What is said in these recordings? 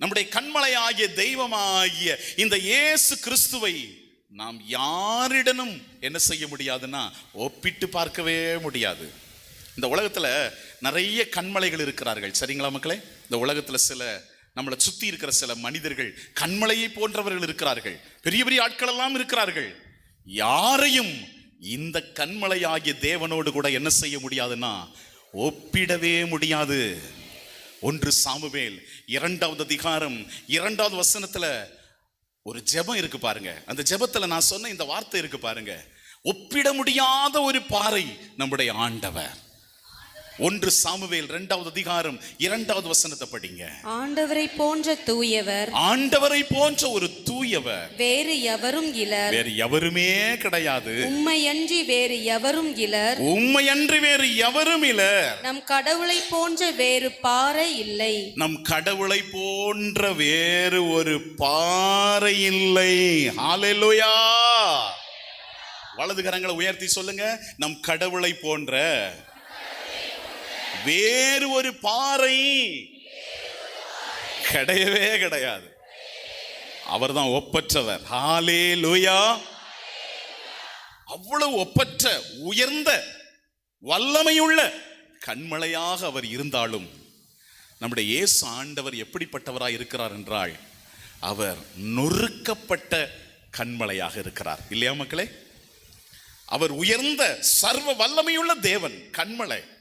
நம்முடைய கண்மலையாகிய தெய்வமாகிய இந்த இயேசு கிறிஸ்துவை நாம் யாரிடனும் என்ன செய்ய முடியாதுன்னா ஒப்பிட்டு பார்க்கவே முடியாது. இந்த உலகத்தில் நிறைய கண்மலைகள் இருக்கிறார்கள். சரிங்களா மக்களே? இந்த உலகத்தில் சில நம்மளை சுற்றி இருக்கிற சில மனிதர்கள் கண்மலையை போன்றவர்கள் இருக்கிறார்கள். பெரிய பெரிய ஆட்கள் எல்லாம் இருக்கிறார்கள். யாரையும் இந்த கண்மலையாகிய தேவனோடு கூட என்ன செய்ய முடியாதுன்னா ஒப்பிடவே முடியாது. ஒன்று சாமுவேல் இரண்டாவது அதிகாரம் இரண்டாவது வசனத்துல ஒரு ஜெபம் இருக்கு பாருங்க. அந்த ஜெபத்துல நான் சொன்ன இந்த வார்த்தை இருக்கு பாருங்க. ஒப்பிட முடியாத ஒரு பாறை நம்முடைய ஆண்டவர். ஒன்று சாமுவேல் இரண்டாவது அதிகாரம் இரண்டாவது வசனத்தை படிங்க. ஆண்டவரை போன்ற தூயவர் ஆண்டவரை போன்ற ஒரு தூயவர். வேறு எவரும் இலர். வேறு எவருமே கிடையாது. உம்மையன்றி வேறு எவரும் இலர். உண்மையன்றி வேறு எவரும் இல்லர் நம் கடவுளை போன்ற வேறு பாறை இல்லை. நம் கடவுளை போன்ற வேறு ஒரு பாறை இல்லை. ஹalleluya. வலது கரங்களை உயர்த்தி சொல்லுங்க. நம் கடவுளை போன்ற வேறு ஒரு பாறை கிடையவே கிடையாது. அவர்தான் ஒப்பற்றவர். ஹாலே லூயா அவ்வளவு ஒப்பற்ற உயர்ந்த வல்லமையுள்ள கண்மலையாக அவர் இருந்தாலும் நம்முடைய இயேசு ஆண்டவர் எப்படிப்பட்டவராய் இருக்கிறார் என்றால் அவர் நொறுக்கப்பட்ட கண்மலையாக இருக்கிறார். இல்லையா மக்களே? அவர் உயர்ந்த சர்வ வல்லமையுள்ள தேவன் கண்மலை.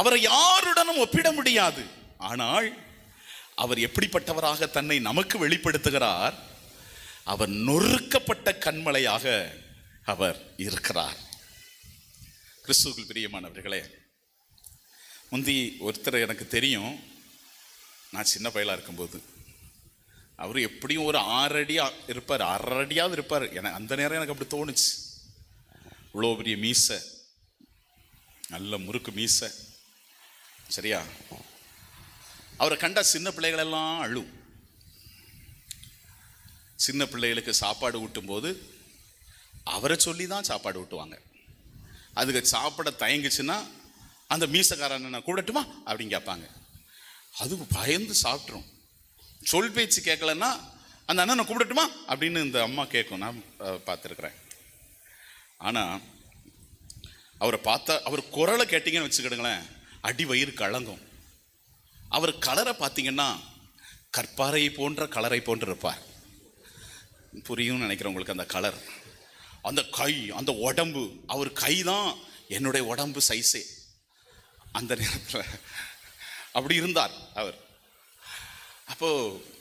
அவரை யாருடனும் ஒப்பிட முடியாது. ஆனால் அவர் எப்படிப்பட்டவராக தன்னை நமக்கு வெளிப்படுத்துகிறார் அவர் நொறுக்கப்பட்ட கண்மலையாக அவர் இருக்கிறார். கிறிஸ்துக்கள் பிரியமானவர்களே முந்தி ஒருத்தர் எனக்கு தெரியும் நான் சின்ன பயலாக இருக்கும்போது அவர் எப்படியும் ஒரு ஆறடியாக இருப்பார் அரை அடியாவது இருப்பார். எனக்கு அந்த நேரம் எனக்கு அப்படி தோணுச்சு. இவ்வளோ பெரிய மீசை நல்ல முறுக்கு மீசை சரியா? அவரை கண்டா சின்ன பிள்ளைகளெல்லாம் அழும் சின்ன பிள்ளைகளுக்கு சாப்பாடு ஊட்டும்போது அவரை சொல்லி தான் சாப்பாடு ஊட்டுவாங்க. அதுக்கு சாப்பிட தயங்குச்சுன்னா அந்த மீசக்காரனை கூடட்டுமா? அப்படின்னு கேட்பாங்க. அது பயந்து சாப்பிட்ரும் சொல் பேச்சு கேட்கலன்னா அந்த அண்ணனை கூப்பிடட்டுமா? அப்படின்னு இந்த அம்மா கேட்கும். நான் பார்த்துருக்குறேன் பார்த்திருக்கிறேன். ஆனால் அவரை பார்த்தா அவர் குரலை கேட்டிங்கன்னு வச்சுக்கிடுங்களேன். அடி வயிறு கலங்கும். அவர் கலரை பார்த்தீங்கன்னா கற்பாறை போன்ற கலரை போன்று இருப்பார் புரியும்னு நினைக்கிறேன் உங்களுக்கு அந்த கலர். அந்த கை அந்த உடம்பு அவர் கை தான் என்னுடைய உடம்பு சைஸே அந்த நேரத்தில் அப்படி இருந்தார் அவர். அப்போது